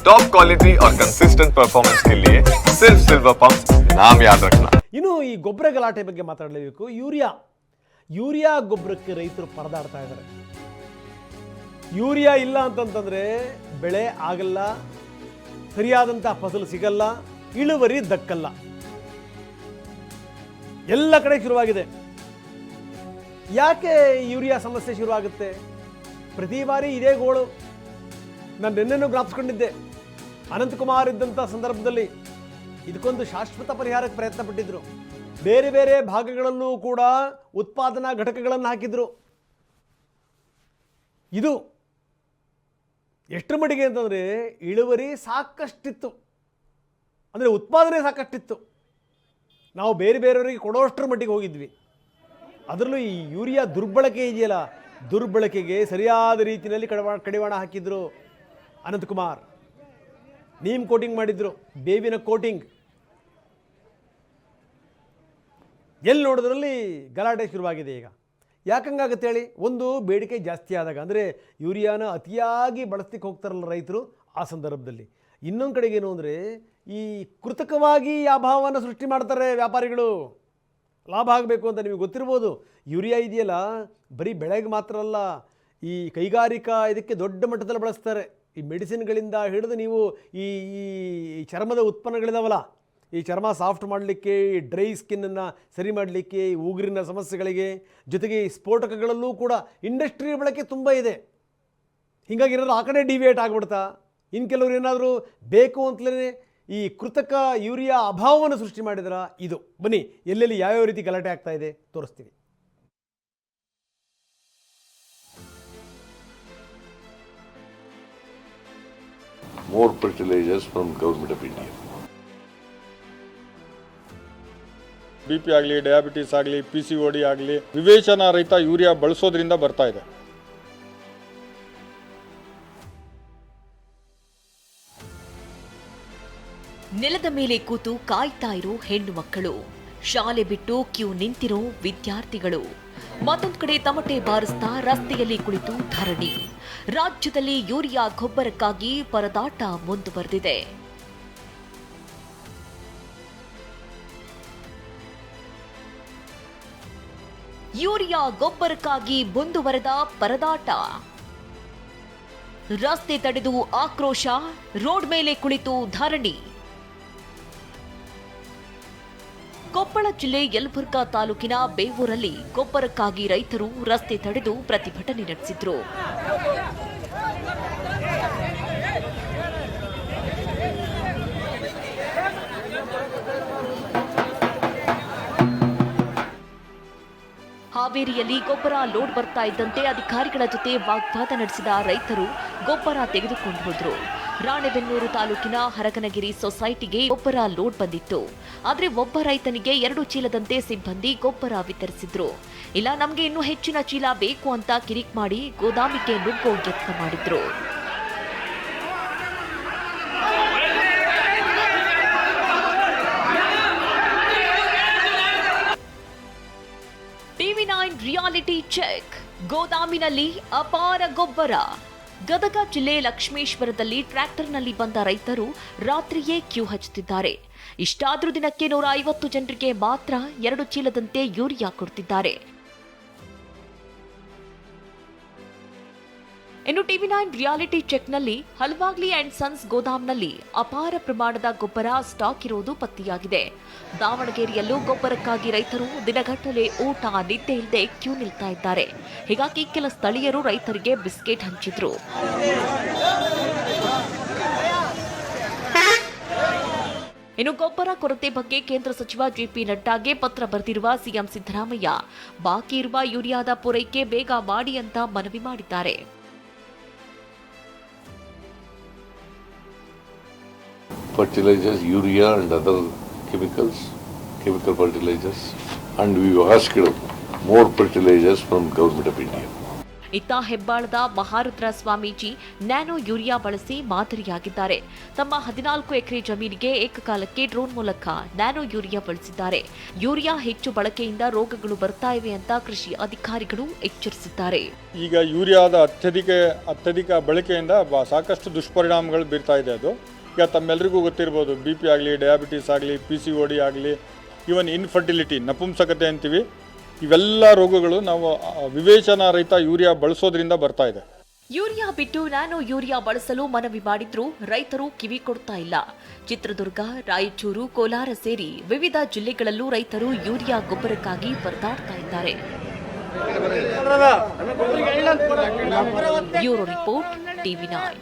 Top quality और consistent performance के लिए सिर्फ सिल्वर पंप नाम याद रखना ಇನ್ನು ಈ ಗೊಬ್ಬರ ಗಲಾಟೆ ಬಗ್ಗೆ ಮಾತಾಡಲೇಬೇಕು ಯೂರಿಯಾ ಯೂರಿಯಾ ಗೊಬ್ಬರಕ್ಕೆ ರೈತರು ಪರದಾಡ್ತಾ ಇದ್ದಾರೆ ಯೂರಿಯಾ ಇಲ್ಲ ಅಂತಂತಂದ್ರೆ ಬೆಳೆ ಆಗಲ್ಲ ಸರಿಯಾದಂಥ ಫಸಲು ಸಿಗಲ್ಲ ಇಳುವರಿ ದಕ್ಕಲ್ಲ ಎಲ್ಲ ಕಡೆ ಶುರುವಾಗಿದೆ ಯಾಕೆ ಯೂರಿಯಾ ಸಮಸ್ಯೆ ಶುರುವಾಗುತ್ತೆ ಪ್ರತಿ ಬಾರಿ ಇದೇ ಗೋಳು ನಾನು ನಿನ್ನೆನೂ ಜ್ಞಾಪಿಸ್ಕೊಂಡಿದ್ದೆ ಅನಂತಕುಮಾರ್ ಇದ್ದಂಥ ಸಂದರ್ಭದಲ್ಲಿ ಇದಕ್ಕೊಂದು ಶಾಶ್ವತ ಪರಿಹಾರಕ್ಕೆ ಪ್ರಯತ್ನ ಪಟ್ಟಿದ್ರು. ಬೇರೆ ಬೇರೆ ಭಾಗಗಳಲ್ಲೂ ಕೂಡ ಉತ್ಪಾದನಾ ಘಟಕಗಳನ್ನು ಹಾಕಿದ್ರು. ಇದು ಎಷ್ಟರ ಮಟ್ಟಿಗೆ ಅಂತಂದರೆ ಇಳುವರಿ ಸಾಕಷ್ಟಿತ್ತು. ಅಂದರೆ ಉತ್ಪಾದನೆ ಸಾಕಷ್ಟಿತ್ತು. ನಾವು ಬೇರೆ ಬೇರೆಯವರಿಗೆ ಕೊಡೋಷ್ಟರ ಮಟ್ಟಿಗೆ ಹೋಗಿದ್ವಿ. ಅದರಲ್ಲೂ ಈ ಯೂರಿಯಾ ದುರ್ಬಳಕೆ ಇದೆಯಲ್ಲ, ದುರ್ಬಳಕೆಗೆ ಸರಿಯಾದ ರೀತಿಯಲ್ಲಿ ಕಡಿವಾಣ ಕಡಿವಾಣ ಹಾಕಿದ್ರು ಅನಂತಕುಮಾರ್. ನೀಮ್ ಕೋಟಿಂಗ್ ಮಾಡಿದ್ರು, ಬೇವಿನ ಕೋಟಿಂಗ್. ಎಲ್ಲಿ ನೋಡಿದ್ರಲ್ಲಿ ಗಲಾಟೆ ಶುರುವಾಗಿದೆ ಈಗ? ಯಾಕಂಗಾಗುತ್ತೆ ಹೇಳಿ, ಒಂದು ಬೇಡಿಕೆ ಜಾಸ್ತಿ ಆದಾಗ, ಅಂದರೆ ಯೂರಿಯಾನ ಅತಿಯಾಗಿ ಬಳಸ್ಲಿಕ್ಕೆ ಹೋಗ್ತಾರಲ್ಲ ರೈತರು ಆ ಸಂದರ್ಭದಲ್ಲಿ. ಇನ್ನೊಂದು ಕಡೆಗೆ ಏನು ಅಂದರೆ, ಈ ಕೃತಕವಾಗಿ ಅಭಾವವನ್ನು ಸೃಷ್ಟಿ ಮಾಡ್ತಾರೆ ವ್ಯಾಪಾರಿಗಳು. ಲಾಭ ಆಗಬೇಕು ಅಂತ ನಿಮಗೆ ಗೊತ್ತಿರ್ಬೋದು. ಯೂರಿಯಾ ಇದೆಯಲ್ಲ, ಬರೀ ಬೆಳೆಗೆ ಮಾತ್ರ ಅಲ್ಲ, ಈ ಕೈಗಾರಿಕಾ ಇದಕ್ಕೆ ದೊಡ್ಡ ಮಟ್ಟದಲ್ಲಿ ಬಳಸ್ತಾರೆ. ಈ ಮೆಡಿಸಿನ್ಗಳಿಂದ ಹಿಡಿದು ನೀವು ಈ ಈ ಚರ್ಮದ ಉತ್ಪನ್ನಗಳಿದಾವಲ್ಲ, ಈ ಚರ್ಮ ಸಾಫ್ಟ್ ಮಾಡಲಿಕ್ಕೆ, ಈ ಡ್ರೈ ಸ್ಕಿನ್ನನ್ನು ಸರಿ ಮಾಡಲಿಕ್ಕೆ, ಈ ಉಗುರಿನ ಸಮಸ್ಯೆಗಳಿಗೆ, ಜೊತೆಗೆ ಈ ಸ್ಫೋಟಕಗಳಲ್ಲೂ ಕೂಡ ಇಂಡಸ್ಟ್ರಿ ಬಳಕೆ ತುಂಬ ಇದೆ. ಹೀಗಾಗಿ ಏನಾದರೂ ಆ ಕಡೆ ಡಿವಿಯೇಟ್ ಆಗ್ಬಿಡ್ತಾ? ಇನ್ನು ಕೆಲವರು ಏನಾದರೂ ಬೇಕು ಅಂತಲೇ ಈ ಕೃತಕ ಯೂರಿಯಾ ಅಭಾವವನ್ನು ಸೃಷ್ಟಿ ಮಾಡಿದ್ರ? ಇದು. ಬನ್ನಿ, ಎಲ್ಲೆಲ್ಲಿ ಯಾವ್ಯಾವ ರೀತಿ ಗಲಾಟೆ ಆಗ್ತಾ ಇದೆ ತೋರಿಸ್ತೀನಿ more fertilizers from Government of India. B P ಆಗಲಿ ಡಯಾಬಿಟಿಸ್ ಆಗಲಿ ಪಿ ಸಿ ಒ ಡಿ ಆಗಲಿ ವಿವೇಚನಾ ರಹಿತ ಯೂರಿಯಾ ಬಳಸೋದ್ರಿಂದ ಬರ್ತಾ ಇದೆ ನೆಲದ ಮೇಲೆ ಕೂತು ಕಾಯ್ತಾ ಇರೋ ಹೆಣ್ಣು ಮಕ್ಕಳು ಶಾಲೆ ಬಿಟ್ಟು ಕ್ಯೂ ನಿಂತಿರೋ ವಿದ್ಯಾರ್ಥಿಗಳು. ಮತ್ತೊಂದು ಕಡೆ ತಮಟೆ ಬಾರಿಸ್ತಾ ರಸ್ತೆಯಲ್ಲಿ ಕುಳಿತು ಧರಣಿ. ರಾಜ್ಯದಲ್ಲಿ ಯೂರಿಯಾ ಗೊಬ್ಬರಕ್ಕಾಗಿ ಪರದಾಟ ಮುಂದುವರೆದಿದೆ. ಯೂರಿಯಾ ಗೊಬ್ಬರಕ್ಕಾಗಿ ಮುಂದುವರೆದ ಪರದಾಟ. ರಸ್ತೆ ತಡೆದು ಆಕ್ರೋಶ, ರೋಡ್ ಮೇಲೆ ಕುಳಿತು ಧರಣಿ. ಕೊಪ್ಪಳ ಜಿಲ್ಲೆ ಯಲಬುರ್ಗಾ ತಾಲೂಕಿನ ಬೇವೂರಲ್ಲಿ ಗೊಬ್ಬರಕ್ಕಾಗಿ ರೈತರು ರಸ್ತೆ ತಡೆದು ಪ್ರತಿಭಟನೆ ನಡೆಸಿದ್ರು. ಹಾವೇರಿಯಲ್ಲಿ ಗೊಬ್ಬರ ಲೋಡ್ ಬರ್ತಾ ಇದ್ದಂತೆ ಅಧಿಕಾರಿಗಳ ಜೊತೆ ವಾಗ್ವಾದ ನಡೆಸಿದ ರೈತರು ಗೊಬ್ಬರ ತೆಗೆದುಕೊಂಡು ಹೋದ್ರು. ರಾಣೆಬೆನ್ನೂರು ತಾಲೂಕಿನ ಹರಕನಗಿರಿ ಸೊಸೈಟಿಗೆ ಗೊಬ್ಬರ ಲೋಡ್ ಬಂದಿತ್ತು. ಆದರೆ ಒಬ್ಬ ರೈತನಿಗೆ ಎರಡು ಚೀಲದಂತೆ ಸಿಬ್ಬಂದಿ ಗೊಬ್ಬರ ವಿತರಿಸಿದ್ರು. ಇಲ್ಲ, ನಮಗೆ ಇನ್ನೂ ಹೆಚ್ಚಿನ ಚೀಲ ಬೇಕು ಅಂತ ಕಿರಿಕ್ ಮಾಡಿ ಗೋದಾಮಿಗೆ ನುಗ್ಗೋ ಯತ್ನ ಮಾಡಿದ್ರು. TV nine reality check. ಗೋದಾಮಿನಲ್ಲಿ ಅಪಾರ ಗೊಬ್ಬರ. ಗದಗ ಜಿಲ್ಲೆ ಲಕ್ಷ್ಮೇಶ್ವರದಲ್ಲಿ ಟ್ರ್ಯಾಕ್ಟರ್ನಲ್ಲಿ ಬಂದ ರೈತರು ರಾತ್ರಿಯೇ ಕ್ಯೂ ಹಚ್ಚುತ್ತಿದ್ದಾರೆ. ಇಷ್ಟಾದರೂ ದಿನಕ್ಕೆ ನೂರ ಐವತ್ತು ಜನರಿಗೆ ಮಾತ್ರ ಎರಡು ಚೀಲದಂತೆ ಯೂರಿಯಾ ಕೊಡ್ತಿದ್ದಾರೆ. ಇನ್ನು ಟಿವಿ ನೈನ್ ರಿಯಾಲಿಟಿ ಚೆಕ್ನಲ್ಲಿ ಹಲ್ವಾಗ್ಲಿ ಅಂಡ್ ಸನ್ಸ್ ಗೋದಾಮ್ನಲ್ಲಿ ಅಪಾರ ಪ್ರಮಾಣದ ಗೊಬ್ಬರ ಸ್ಟಾಕ್ ಇರುವುದು ಪತ್ತೆಯಾಗಿದೆ. ದಾವಣಗೆರೆಯಲ್ಲೂ ಗೊಬ್ಬರಕ್ಕಾಗಿ ರೈತರು ದಿನಗಟ್ಟಲೆ ಊಟ, ನಿದ್ದೆ ಇಲ್ಲದೆ ಕ್ಯೂ ನಿಲ್ತಾ ಇದ್ದಾರೆ. ಹೀಗಾಗಿ ಕೆಲ ಸ್ಥಳೀಯರು ರೈತರಿಗೆ ಬಿಸ್ಕೆಟ್ ಹಂಚಿದ್ರು. ಇನ್ನು ಗೊಬ್ಬರ ಕೊರತೆ ಬಗ್ಗೆ ಕೇಂದ್ರ ಸಚಿವ ಜೆಪಿ ನಡ್ಡಾಗೆ ಪತ್ರ ಬರೆದಿರುವ ಸಿಎಂ ಸಿದ್ದರಾಮಯ್ಯ, ಬಾಕಿ ಇರುವ ಯೂರಿಯಾದ ಪೂರೈಕೆ ಬೇಗ ಮಾಡಿ ಅಂತ ಮನವಿ ಮಾಡಿದ್ದಾರೆ. Fertilizers, urea and other chemicals, chemical fertilizers. And we asked more fertilizers from Government of India. ಇತ್ತ ಹೆಬ್ಬಾಳದ ಮಹಾರುದ್ರ ಸ್ವಾಮೀಜಿ ನ್ಯಾನೋ ಯೂರಿಯಾ ಬಳಸಿ ಮಾದರಿಯಾಗಿದ್ದಾರೆ ತಮ್ಮ ಹದಿನಾಲ್ಕು ಎಕರೆ ಜಮೀನಿಗೆ ಏಕಕಾಲಕ್ಕೆ ಡ್ರೋನ್ ಮೂಲಕ ನ್ಯಾನೋ ಯೂರಿಯಾ ಬಳಸಿದ್ದಾರೆ ಯೂರಿಯಾ ಹೆಚ್ಚು ಬಳಕೆಯಿಂದ ರೋಗಗಳು ಬರ್ತಾ ಇವೆ ಅಂತ ಕೃಷಿ ಅಧಿಕಾರಿಗಳು ಎಚ್ಚರಿಸಿದ್ದಾರೆ ಈಗ ಯೂರಿಯಾದ ಅತ್ಯಧಿಕ ಅತ್ಯಧಿಕ ಬಳಕೆಯಿಂದ ಸಾಕಷ್ಟು ದುಷ್ಪರಿಣಾಮಗಳು ಬೀರ್ತಾ ಇದೆ ಅದು ಈಗ ತಮ್ಮೆಲ್ಲರಿಗೂ ಗೊತ್ತಿರ್ಬೋದು ಬಿ ಪಿ ಆಗಲಿ ಡಯಾಬಿಟೀಸ್ ಆಗಲಿ ಪಿ ಸಿ ಓ ಡಿ ಆಗಲಿ ಈವನ್ ಇನ್ಫರ್ಟಿಲಿಟಿ ನಪುಂಸಕತೆ ಅಂತೀವಿ, ಇವೆಲ್ಲ ರೋಗಗಳು ನಾವು ವಿವೇಚನಾ ರಹಿತ ಯೂರಿಯಾ ಬಳಸೋದ್ರಿಂದ ಬರ್ತಾ ಇದೆ. ಯೂರಿಯಾ ಬಿಟ್ಟು ನಾನು ಯೂರಿಯಾ ಬಳಸಲು ಮನವಿ ಮಾಡಿದ್ರು, ರೈತರು ಕಿವಿ ಕೊಡ್ತಾ ಇಲ್ಲ. ಚಿತ್ರದುರ್ಗ, ರಾಯಚೂರು, ಕೋಲಾರ ಸೇರಿ ವಿವಿಧ ಜಿಲ್ಲೆಗಳಲ್ಲೂ ರೈತರು ಯೂರಿಯಾ ಗೊಬ್ಬರಕ್ಕಾಗಿ ಪರದಾಡ್ತಾ ಇದ್ದಾರೆ. Bureau report, TV nine